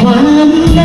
ความใน